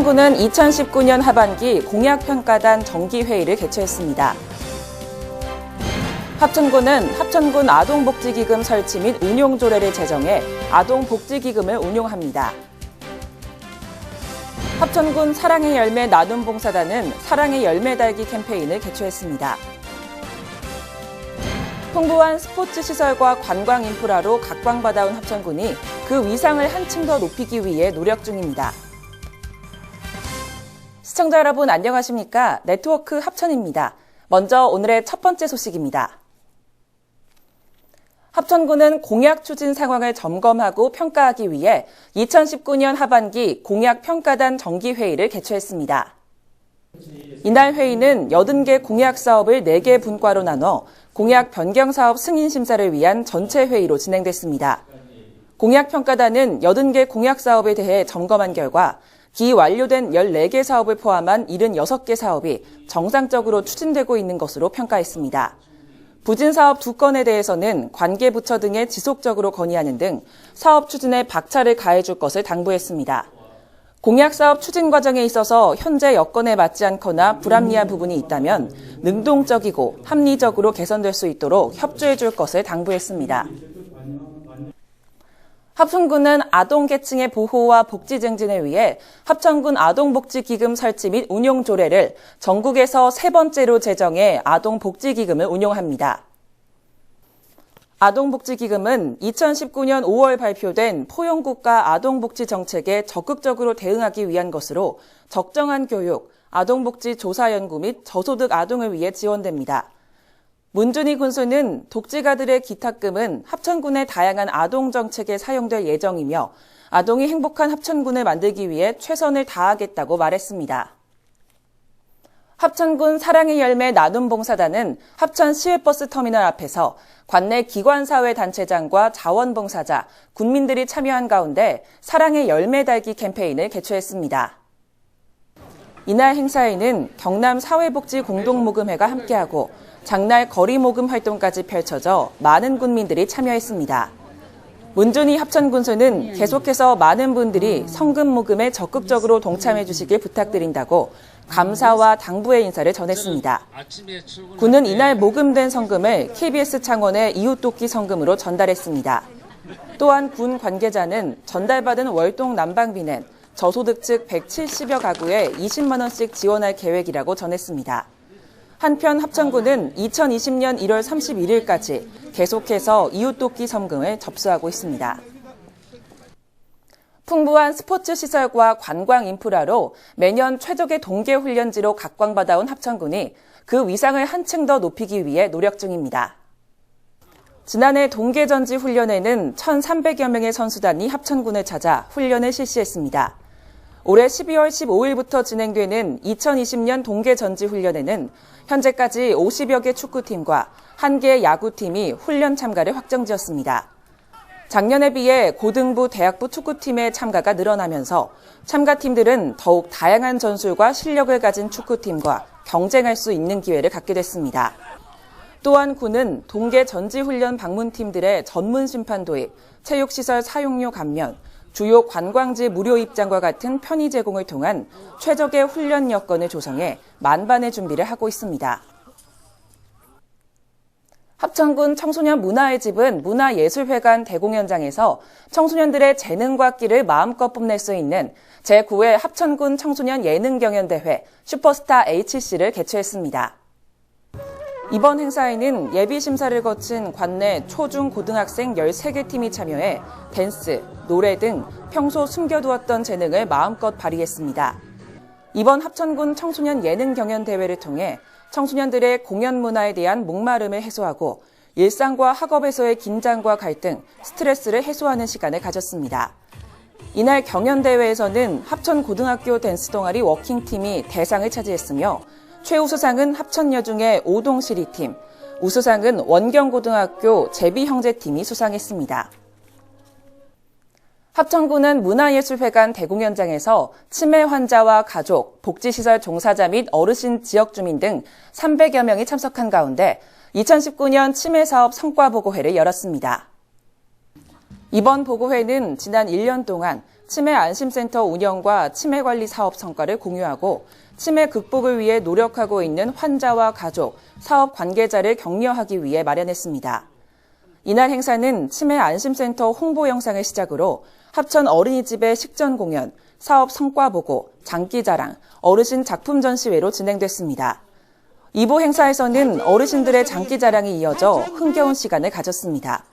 합천군은 2019년 하반기 공약평가단 정기회의를 개최했습니다. 합천군은 합천군 아동복지기금 설치 및 운용 조례를 제정해 아동복지기금을 운용합니다. 합천군 사랑의 열매 나눔 봉사단은 사랑의 열매 달기 캠페인을 개최했습니다. 풍부한 스포츠 시설과 관광 인프라로 각광받아온 합천군이 그 위상을 한층 더 높이기 위해 노력 중입니다. 시청자 여러분 안녕하십니까? 네트워크 합천입니다. 먼저 오늘의 첫 번째 소식입니다. 합천군은 공약 추진 상황을 점검하고 평가하기 위해 2019년 하반기 공약 평가단 정기회의를 개최했습니다. 이날 회의는 80개 공약 사업을 4개 분과로 나눠 공약 변경 사업 승인 심사를 위한 전체 회의로 진행됐습니다. 공약 평가단은 80개 공약 사업에 대해 점검한 결과 기완료된 14개 사업을 포함한 76개 사업이 정상적으로 추진되고 있는 것으로 평가했습니다. 부진 사업 두 건에 대해서는 관계 부처 등에 지속적으로 건의하는 등 사업 추진에 박차를 가해줄 것을 당부했습니다. 공약 사업 추진 과정에 있어서 현재 여건에 맞지 않거나 불합리한 부분이 있다면 능동적이고 합리적으로 개선될 수 있도록 협조해 줄 것을 당부했습니다. 합천군은 아동 계층의 보호와 복지 증진을 위해 합천군 아동복지기금 설치 및 운용 조례를 전국에서 세 번째로 제정해 아동복지기금을 운용합니다. 아동복지기금은 2019년 5월 발표된 포용국가 아동복지 정책에 적극적으로 대응하기 위한 것으로 적정한 교육, 아동복지 조사 연구 및 저소득 아동을 위해 지원됩니다. 문준희 군수는 독지가들의 기탁금은 합천군의 다양한 아동 정책에 사용될 예정이며 아동이 행복한 합천군을 만들기 위해 최선을 다하겠다고 말했습니다. 합천군 사랑의 열매 나눔 봉사단은 합천 시외버스 터미널 앞에서 관내 기관사회 단체장과 자원봉사자, 군민들이 참여한 가운데 사랑의 열매 달기 캠페인을 개최했습니다. 이날 행사에는 경남 사회복지 공동모금회가 함께하고 장날 거리 모금 활동까지 펼쳐져 많은 군민들이 참여했습니다. 문준희 합천군수는 계속해서 많은 분들이 성금 모금에 적극적으로 동참해 주시길 부탁드린다고 감사와 당부의 인사를 전했습니다. 군은 이날 모금된 성금을 KBS 창원의 이웃돕기 성금으로 전달했습니다. 또한 군 관계자는 전달받은 월동 난방비는 저소득 측 170여 가구에 20만 원씩 지원할 계획이라고 전했습니다. 한편 합천군은 2020년 1월 31일까지 계속해서 이웃돕기 섬금을 접수하고 있습니다. 풍부한 스포츠 시설과 관광 인프라로 매년 최적의 동계 훈련지로 각광받아온 합천군이 그 위상을 한층 더 높이기 위해 노력 중입니다. 지난해 동계전지 훈련에는 1,300여 명의 선수단이 합천군을 찾아 훈련을 실시했습니다. 올해 12월 15일부터 진행되는 2020년 동계 전지 훈련에는 현재까지 50여 개 축구팀과 1개 야구팀이 훈련 참가를 확정지었습니다. 작년에 비해 고등부, 대학부 축구팀의 참가가 늘어나면서 참가팀들은 더욱 다양한 전술과 실력을 가진 축구팀과 경쟁할 수 있는 기회를 갖게 됐습니다. 또한 군은 동계 전지훈련 방문팀들의 전문 심판 도입, 체육시설 사용료 감면, 주요 관광지 무료 입장과 같은 편의 제공을 통한 최적의 훈련 여건을 조성해 만반의 준비를 하고 있습니다. 합천군 청소년 문화의 집은 문화예술회관 대공연장에서 청소년들의 재능과 끼를 마음껏 뽐낼 수 있는 제9회 합천군 청소년 예능경연대회 슈퍼스타 HC를 개최했습니다. 이번 행사에는 예비 심사를 거친 관내 초중 고등학생 13개 팀이 참여해 댄스, 노래 등 평소 숨겨두었던 재능을 마음껏 발휘했습니다. 이번 합천군 청소년 예능 경연 대회를 통해 청소년들의 공연 문화에 대한 목마름을 해소하고 일상과 학업에서의 긴장과 갈등, 스트레스를 해소하는 시간을 가졌습니다. 이날 경연 대회에서는 합천 고등학교 댄스 동아리 워킹팀이 대상을 차지했으며 최우수상은 합천여중의 오동시리팀, 우수상은 원경고등학교 제비형제팀이 수상했습니다. 합천구는 문화예술회관 대공연장에서 치매 환자와 가족, 복지시설 종사자 및 어르신 지역 주민 등 300여 명이 참석한 가운데 2019년 치매 사업 성과 보고회를 열었습니다. 이번 보고회는 지난 1년 동안 치매 안심센터 운영과 치매 관리 사업 성과를 공유하고 치매 극복을 위해 노력하고 있는 환자와 가족, 사업 관계자를 격려하기 위해 마련했습니다. 이날 행사는 치매 안심센터 홍보 영상을 시작으로 합천 어린이집의 식전 공연, 사업 성과 보고, 장기 자랑, 어르신 작품 전시회로 진행됐습니다. 2부 행사에서는 어르신들의 장기 자랑이 이어져 흥겨운 시간을 가졌습니다.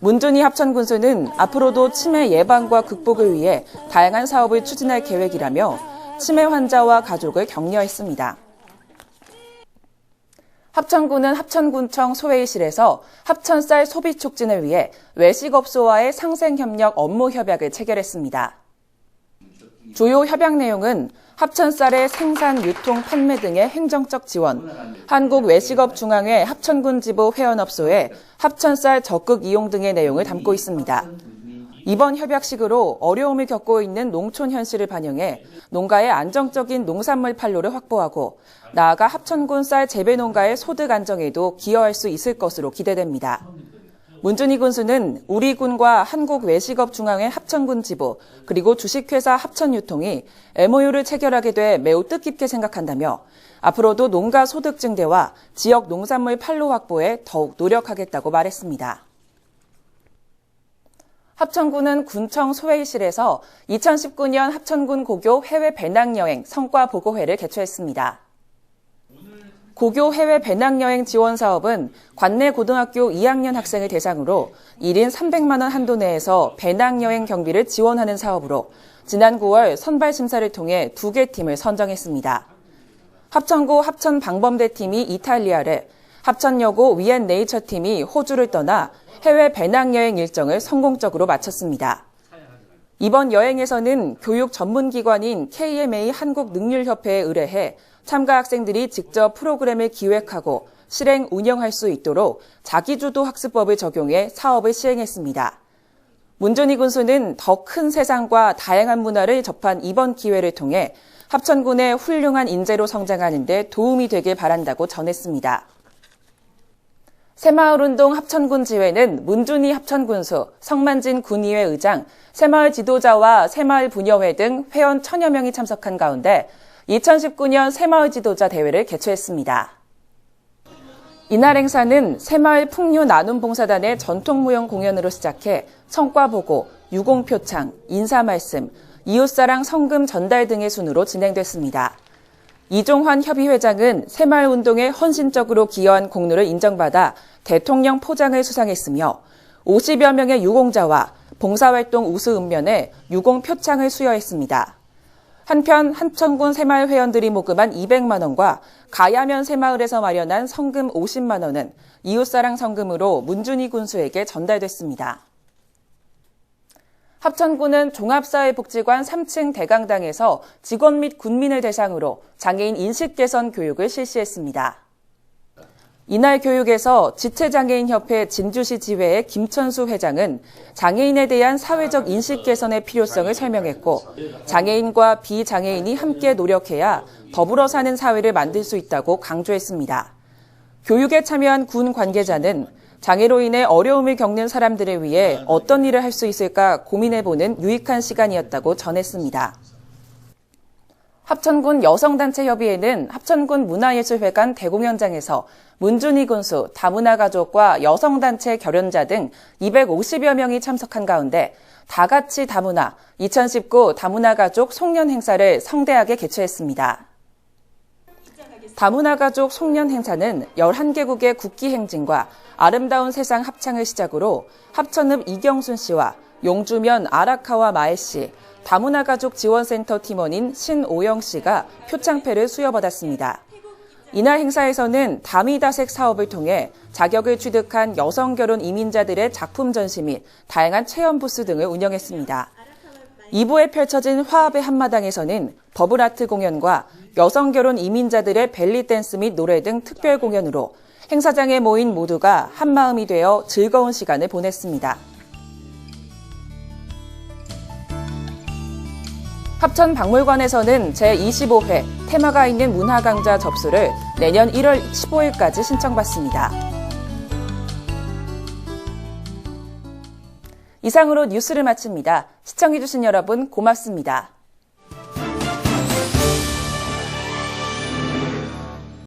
문준희 합천군수는 앞으로도 치매 예방과 극복을 위해 다양한 사업을 추진할 계획이라며 치매 환자와 가족을 격려했습니다. 합천군은 합천군청 소회의실에서 합천쌀 소비 촉진을 위해 외식업소와의 상생협력 업무 협약을 체결했습니다. 주요 협약 내용은 합천쌀의 생산, 유통, 판매 등의 행정적 지원, 한국외식업중앙회 합천군 지부 회원업소의 합천쌀 적극 이용 등의 내용을 담고 있습니다. 이번 협약식으로 어려움을 겪고 있는 농촌 현실을 반영해 농가의 안정적인 농산물 판로를 확보하고 나아가 합천군 쌀 재배 농가의 소득 안정에도 기여할 수 있을 것으로 기대됩니다. 문준희 군수는 우리 군과 한국 외식업 중앙회 합천군 지부 그리고 주식회사 합천유통이 MOU를 체결하게 돼 매우 뜻깊게 생각한다며 앞으로도 농가 소득 증대와 지역 농산물 판로 확보에 더욱 노력하겠다고 말했습니다. 합천군은 군청 소회의실에서 2019년 합천군 고교 해외 배낭여행 성과 보고회를 개최했습니다. 고교 해외 배낭여행 지원 사업은 관내 고등학교 2학년 학생을 대상으로 1인 300만 원 한도 내에서 배낭여행 경비를 지원하는 사업으로 지난 9월 선발 심사를 통해 두 개 팀을 선정했습니다. 합천고 합천 방범대 팀이 이탈리아를, 합천여고 위엔 네이처 팀이 호주를 떠나 해외 배낭여행 일정을 성공적으로 마쳤습니다. 이번 여행에서는 교육 전문기관인 KMA 한국능률협회에 의뢰해 참가 학생들이 직접 프로그램을 기획하고 실행 운영할 수 있도록 자기주도 학습법을 적용해 사업을 시행했습니다. 문준희 군수는 더 큰 세상과 다양한 문화를 접한 이번 기회를 통해 합천군의 훌륭한 인재로 성장하는 데 도움이 되길 바란다고 전했습니다. 새마을운동 합천군 지회는 문준희 합천군수, 성만진 군의회 의장, 새마을 지도자와 새마을 부녀회 등 회원 천여 명이 참석한 가운데 2019년 새마을 지도자 대회를 개최했습니다. 이날 행사는 새마을 풍류 나눔 봉사단의 전통 무용 공연으로 시작해 성과 보고, 유공 표창, 인사 말씀, 이웃사랑 성금 전달 등의 순으로 진행됐습니다. 이종환 협의회장은 새마을 운동에 헌신적으로 기여한 공로를 인정받아 대통령 포장을 수상했으며 50여 명의 유공자와 봉사활동 우수 읍면에 유공 표창을 수여했습니다. 한편 한천군 새마을 회원들이 모금한 200만 원과 가야면 새마을에서 마련한 성금 50만 원은 이웃사랑 성금으로 문준희 군수에게 전달됐습니다. 합천군은 종합사회복지관 3층 대강당에서 직원 및 군민을 대상으로 장애인 인식 개선 교육을 실시했습니다. 이날 교육에서 지체장애인협회 진주시 지회의 김천수 회장은 장애인에 대한 사회적 인식 개선의 필요성을 설명했고 장애인과 비장애인이 함께 노력해야 더불어 사는 사회를 만들 수 있다고 강조했습니다. 교육에 참여한 군 관계자는 장애로 인해 어려움을 겪는 사람들을 위해 어떤 일을 할 수 있을까 고민해보는 유익한 시간이었다고 전했습니다. 합천군 여성단체협의회는 합천군 문화예술회관 대공연장에서 문준희 군수, 다문화 가족과 여성단체 결연자 등 250여 명이 참석한 가운데 다 같이 다문화 2019 다문화 가족 송년 행사를 성대하게 개최했습니다. 다문화 가족 송년 행사는 11개국의 국기 행진과 아름다운 세상 합창을 시작으로 합천읍 이경순 씨와 용주면 아라카와 마에 씨, 다문화 가족 지원센터 팀원인 신오영 씨가 표창패를 수여받았습니다. 이날 행사에서는 다미다색 사업을 통해 자격을 취득한 여성 결혼 이민자들의 작품 전시 및 다양한 체험 부스 등을 운영했습니다. 2부에 펼쳐진 화합의 한마당에서는 버블아트 공연과 여성 결혼 이민자들의 벨리 댄스 및 노래 등 특별 공연으로 행사장에 모인 모두가 한마음이 되어 즐거운 시간을 보냈습니다. 합천 박물관에서는 제25회 테마가 있는 문화 강좌 접수를 내년 1월 15일까지 신청받습니다. 이상으로 뉴스를 마칩니다. 시청해주신 여러분 고맙습니다.